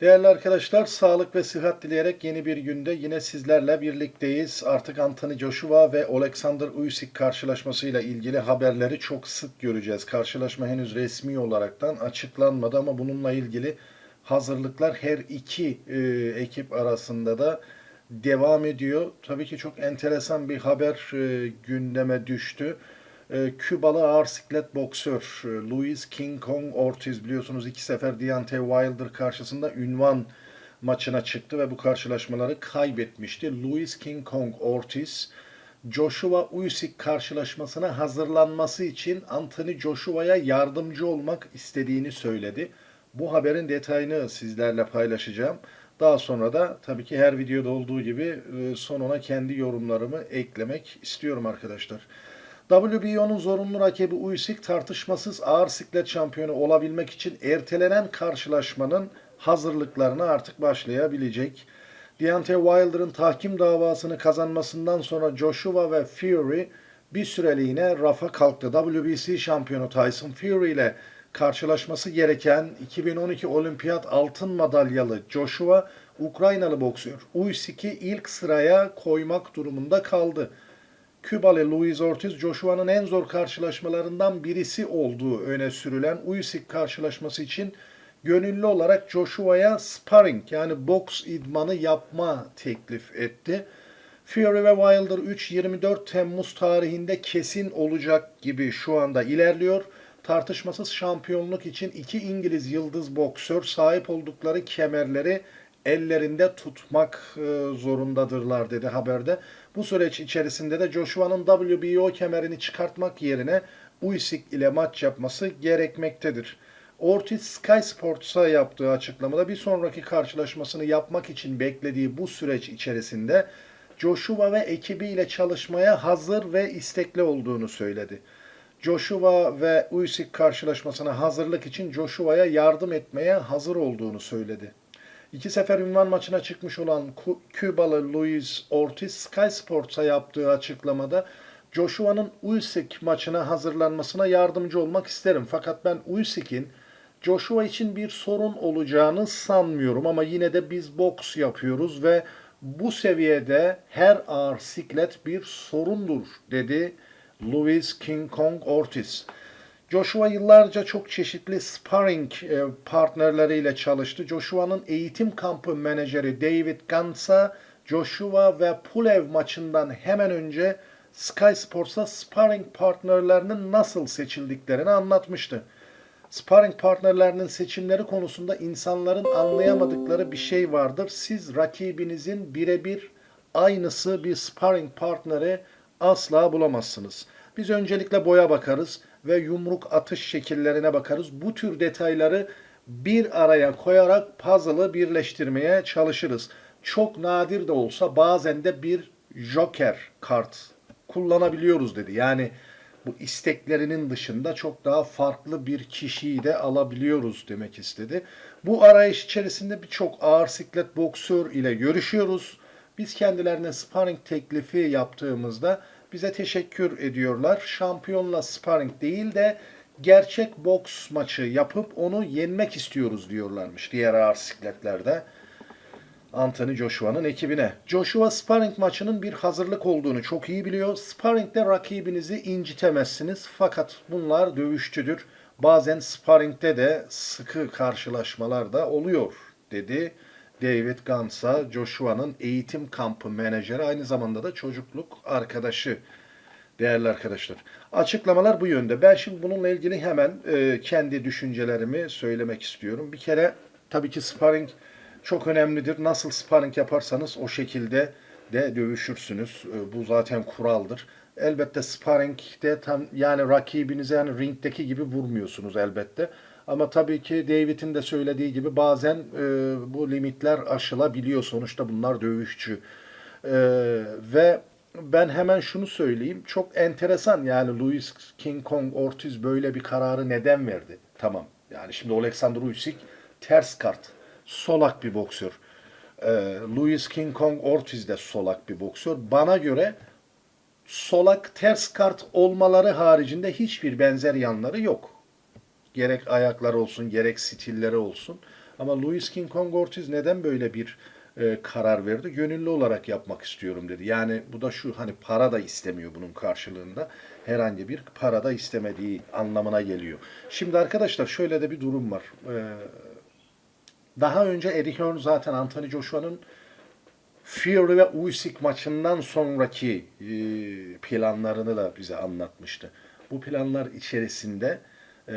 Değerli arkadaşlar, sağlık ve sıhhat dileyerek yeni bir günde yine sizlerle birlikteyiz. Artık Anthony Joshua ve Alexander Usyk karşılaşmasıyla ilgili haberleri çok sık göreceğiz. Karşılaşma henüz resmi olaraktan açıklanmadı ama bununla ilgili hazırlıklar her iki e, ekip arasında da devam ediyor. Tabii ki çok enteresan bir haber e, gündeme düştü. E, Kübalı ağır siklet boksör e, Luis King Kong Ortiz biliyorsunuz iki sefer Deontay Wilder karşısında ünvan maçına çıktı ve bu karşılaşmaları kaybetmişti. Luis King Kong Ortiz Joshua Usyk karşılaşmasına hazırlanması için Anthony Joshua'ya yardımcı olmak istediğini söyledi. Bu haberin detayını sizlerle paylaşacağım. Daha sonra da tabii ki her videoda olduğu gibi e, sonuna kendi yorumlarımı eklemek istiyorum arkadaşlar. WBO'nun zorunlu rakibi Usyk tartışmasız ağır siklet şampiyonu olabilmek için ertelenen karşılaşmanın hazırlıklarına artık başlayabilecek. Deontay Wilder'ın tahkim davasını kazanmasından sonra Joshua ve Fury bir süreliğine rafa kalktı. WBC şampiyonu Tyson Fury ile karşılaşması gereken 2012 olimpiyat altın madalyalı Joshua, Ukraynalı boksör Usyk'i ilk sıraya koymak durumunda kaldı. Kübalı Luis Ortiz, Joshua'nın en zor karşılaşmalarından birisi olduğu öne sürülen Usyk karşılaşması için gönüllü olarak Joshua'ya sparring yani boks idmanı yapma teklif etti. Fury ve Wilder 3-24 Temmuz tarihinde kesin olacak gibi şu anda ilerliyor. Tartışmasız şampiyonluk için iki İngiliz yıldız boksör sahip oldukları kemerleri ellerinde tutmak e, zorundadırlar dedi haberde. Bu süreç içerisinde de Joshua'nın WBO kemerini çıkartmak yerine Usyk ile maç yapması gerekmektedir. Ortiz Sky Sports'a yaptığı açıklamada bir sonraki karşılaşmasını yapmak için beklediği bu süreç içerisinde Joshua ve ekibiyle çalışmaya hazır ve istekli olduğunu söyledi. Joshua ve Usyk karşılaşmasına hazırlık için Joshua'ya yardım etmeye hazır olduğunu söyledi. İki sefer ünvan maçına çıkmış olan Kübalı Luis Ortiz Sky Sports'a yaptığı açıklamada Joshua'nın Usyk maçına hazırlanmasına yardımcı olmak isterim. Fakat ben Usyk'in Joshua için bir sorun olacağını sanmıyorum ama yine de biz boks yapıyoruz ve bu seviyede her ağır siklet bir sorundur dedi Luis King Kong Ortiz. Joshua yıllarca çok çeşitli sparring e, partnerleriyle çalıştı. Joshua'nın eğitim kampı menajeri David Gantz'a Joshua ve Pulev maçından hemen önce Sky Sports'a sparring partnerlerinin nasıl seçildiklerini anlatmıştı. Sparring partnerlerinin seçimleri konusunda insanların anlayamadıkları bir şey vardır. Siz rakibinizin birebir aynısı bir sparring partneri asla bulamazsınız. Biz öncelikle boya bakarız ve yumruk atış şekillerine bakarız. Bu tür detayları bir araya koyarak puzzle'ı birleştirmeye çalışırız. Çok nadir de olsa bazen de bir joker kart kullanabiliyoruz dedi. Yani bu isteklerinin dışında çok daha farklı bir kişiyi de alabiliyoruz demek istedi. Bu arayış içerisinde birçok ağır siklet boksör ile görüşüyoruz. Biz kendilerine sparring teklifi yaptığımızda bize teşekkür ediyorlar. Şampiyonla sparring değil de gerçek boks maçı yapıp onu yenmek istiyoruz diyorlarmış diğer ağır sikletlerde. Anthony Joshua'nın ekibine. Joshua sparring maçının bir hazırlık olduğunu çok iyi biliyor. Sparring'de rakibinizi incitemezsiniz fakat bunlar dövüşçüdür. Bazen sparring'de de sıkı karşılaşmalar da oluyor dedi David Gansa, Joshua'nın eğitim kampı menajeri aynı zamanda da çocukluk arkadaşı değerli arkadaşlar. Açıklamalar bu yönde. Ben şimdi bununla ilgili hemen e, kendi düşüncelerimi söylemek istiyorum. Bir kere tabii ki sparring çok önemlidir. Nasıl sparring yaparsanız o şekilde de dövüşürsünüz. E, Bu zaten kuraldır. Elbette sparring'de tam yani rakibinize yani ringdeki gibi vurmuyorsunuz elbette. Ama tabii ki David'in de söylediği gibi bazen e, bu limitler aşılabiliyor. Sonuçta bunlar dövüşçü. E, ve ben hemen şunu söyleyeyim. Çok enteresan yani Louis King Kong Ortiz böyle bir kararı neden verdi? Tamam. Yani şimdi Alexander Usyk ters kart. Solak bir boksör. Ee, Louis King Kong Ortiz de solak bir boksör. Bana göre solak ters kart olmaları haricinde hiçbir benzer yanları yok. Gerek ayakları olsun, gerek stilleri olsun. Ama Louis King Kong Ortiz neden böyle bir e, karar verdi? Gönüllü olarak yapmak istiyorum dedi. Yani bu da şu hani para da istemiyor bunun karşılığında. Herhangi bir para da istemediği anlamına geliyor. Şimdi arkadaşlar şöyle de bir durum var. Ee, daha önce Eddie Hearn zaten Anthony Joshua'nın Fury ve Usyk maçından sonraki e, planlarını da bize anlatmıştı. Bu planlar içerisinde e,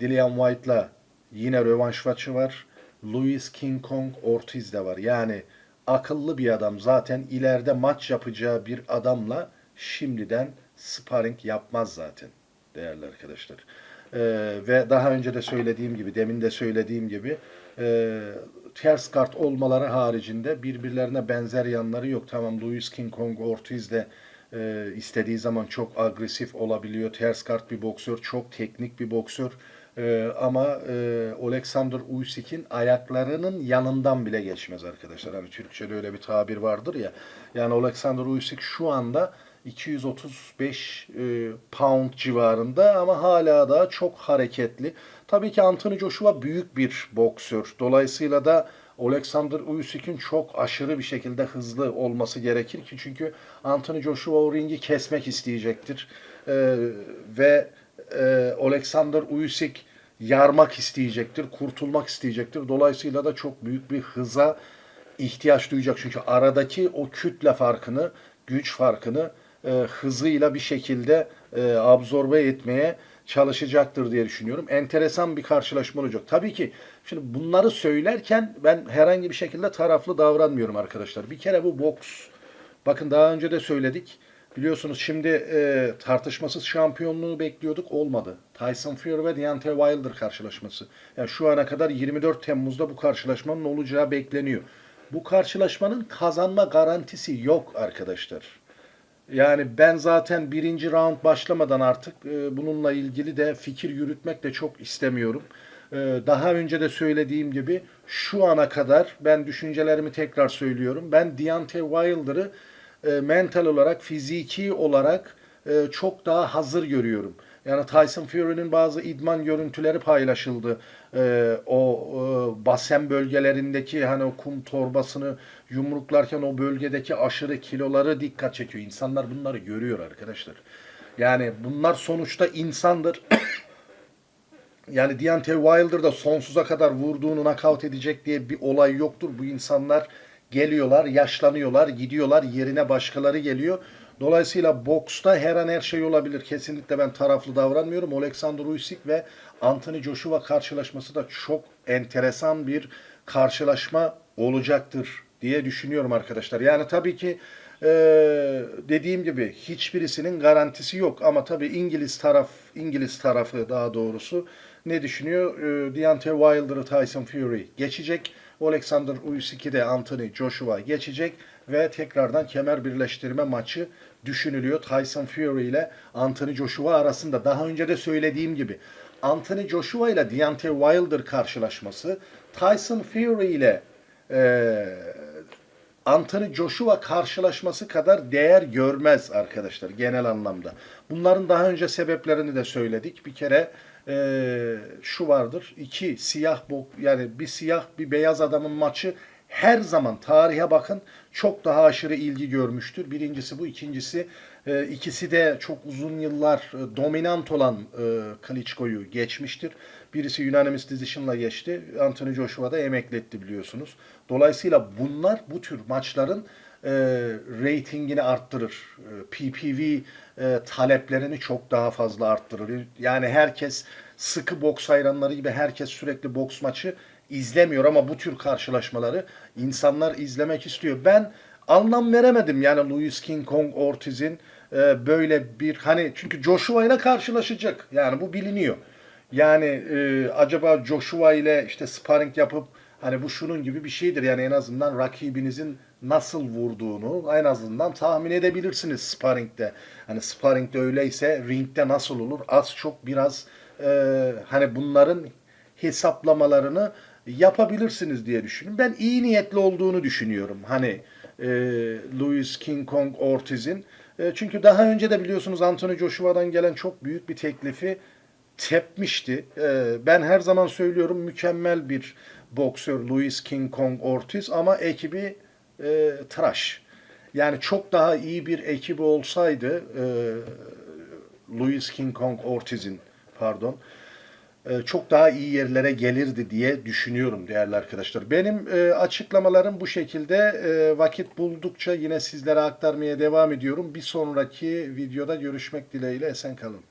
Dillian White'la yine rövanş maçı var. Louis King Kong Ortiz de var. Yani akıllı bir adam zaten ileride maç yapacağı bir adamla şimdiden sparring yapmaz zaten değerli arkadaşlar. Ee, ve daha önce de söylediğim gibi, demin de söylediğim gibi e, ters kart olmaları haricinde birbirlerine benzer yanları yok. Tamam Louis King Kong Ortiz de e, istediği zaman çok agresif olabiliyor. Ters kart bir boksör, çok teknik bir boksör. E, ama e, Alexander Usyk'in ayaklarının yanından bile geçmez arkadaşlar. Hani Türkçe'de öyle bir tabir vardır ya. Yani Alexander Usyk şu anda 235 e, pound civarında ama hala da çok hareketli. Tabii ki Anthony Joshua büyük bir boksör. Dolayısıyla da Alexander Usyk'in çok aşırı bir şekilde hızlı olması gerekir ki çünkü Anthony Joshua o ringi kesmek isteyecektir. E, ve e, Alexander Usyk yarmak isteyecektir, kurtulmak isteyecektir. Dolayısıyla da çok büyük bir hıza ihtiyaç duyacak. Çünkü aradaki o kütle farkını, güç farkını e, hızıyla bir şekilde e, absorbe etmeye çalışacaktır diye düşünüyorum. Enteresan bir karşılaşma olacak. Tabii ki şimdi bunları söylerken ben herhangi bir şekilde taraflı davranmıyorum arkadaşlar. Bir kere bu boks. Bakın daha önce de söyledik. Biliyorsunuz şimdi e, tartışmasız şampiyonluğu bekliyorduk olmadı. Tyson Fury ve Deontay Wilder karşılaşması. Yani şu ana kadar 24 Temmuz'da bu karşılaşmanın olacağı bekleniyor. Bu karşılaşmanın kazanma garantisi yok arkadaşlar. Yani ben zaten birinci round başlamadan artık e, bununla ilgili de fikir yürütmek de çok istemiyorum. E, daha önce de söylediğim gibi şu ana kadar ben düşüncelerimi tekrar söylüyorum. Ben Deontay Wilder'ı e, mental olarak, fiziki olarak e, çok daha hazır görüyorum. Yani Tyson Fury'nin bazı idman görüntüleri paylaşıldı. E, o e, basen bölgelerindeki hani o kum torbasını yumruklarken o bölgedeki aşırı kiloları dikkat çekiyor. İnsanlar bunları görüyor arkadaşlar. Yani bunlar sonuçta insandır. Yani Deontay Wilder da sonsuza kadar vurduğunu nakavt edecek diye bir olay yoktur. Bu insanlar geliyorlar, yaşlanıyorlar, gidiyorlar, yerine başkaları geliyor. Dolayısıyla boksta her an her şey olabilir. Kesinlikle ben taraflı davranmıyorum. Alexander Usyk ve Anthony Joshua karşılaşması da çok enteresan bir karşılaşma olacaktır diye düşünüyorum arkadaşlar. Yani tabii ki e, dediğim gibi hiçbirisinin garantisi yok ama tabii İngiliz taraf İngiliz tarafı daha doğrusu ne düşünüyor? E, Deontay Wilder'ı Tyson Fury geçecek. Alexander Usyk'i de Anthony Joshua geçecek ve tekrardan kemer birleştirme maçı düşünülüyor. Tyson Fury ile Anthony Joshua arasında daha önce de söylediğim gibi Anthony Joshua ile Deontay Wilder karşılaşması Tyson Fury ile e, Anthony Joshua karşılaşması kadar değer görmez arkadaşlar genel anlamda. Bunların daha önce sebeplerini de söyledik. Bir kere e, şu vardır. iki siyah bok yani bir siyah bir beyaz adamın maçı her zaman tarihe bakın çok daha aşırı ilgi görmüştür. Birincisi bu. ikincisi e, ikisi de çok uzun yıllar e, dominant olan e, Klitschko'yu geçmiştir. Birisi unanimous decision'la geçti. Anthony Joshua da emekletti biliyorsunuz. Dolayısıyla bunlar bu tür maçların e, reytingini arttırır. E, PPV e, taleplerini çok daha fazla arttırır. Yani herkes sıkı boks hayranları gibi herkes sürekli boks maçı izlemiyor ama bu tür karşılaşmaları insanlar izlemek istiyor. Ben anlam veremedim yani Louis King Kong Ortiz'in e, böyle bir hani çünkü Joshua ile karşılaşacak. Yani bu biliniyor. Yani e, acaba Joshua ile işte sparring yapıp hani bu şunun gibi bir şeydir. Yani en azından rakibinizin nasıl vurduğunu en azından tahmin edebilirsiniz sparringde. Hani sparringde öyleyse ringde nasıl olur? Az çok biraz e, hani bunların hesaplamalarını yapabilirsiniz diye düşünüyorum. Ben iyi niyetli olduğunu düşünüyorum. Hani e, Louis King Kong Ortiz'in. E, çünkü daha önce de biliyorsunuz Anthony Joshua'dan gelen çok büyük bir teklifi tepmişti. Ee, ben her zaman söylüyorum mükemmel bir boksör Luis King Kong Ortiz ama ekibi e, tıraş. Yani çok daha iyi bir ekibi olsaydı e, Luis King Kong Ortiz'in pardon e, çok daha iyi yerlere gelirdi diye düşünüyorum değerli arkadaşlar. Benim e, açıklamalarım bu şekilde. E, vakit buldukça yine sizlere aktarmaya devam ediyorum. Bir sonraki videoda görüşmek dileğiyle esen kalın.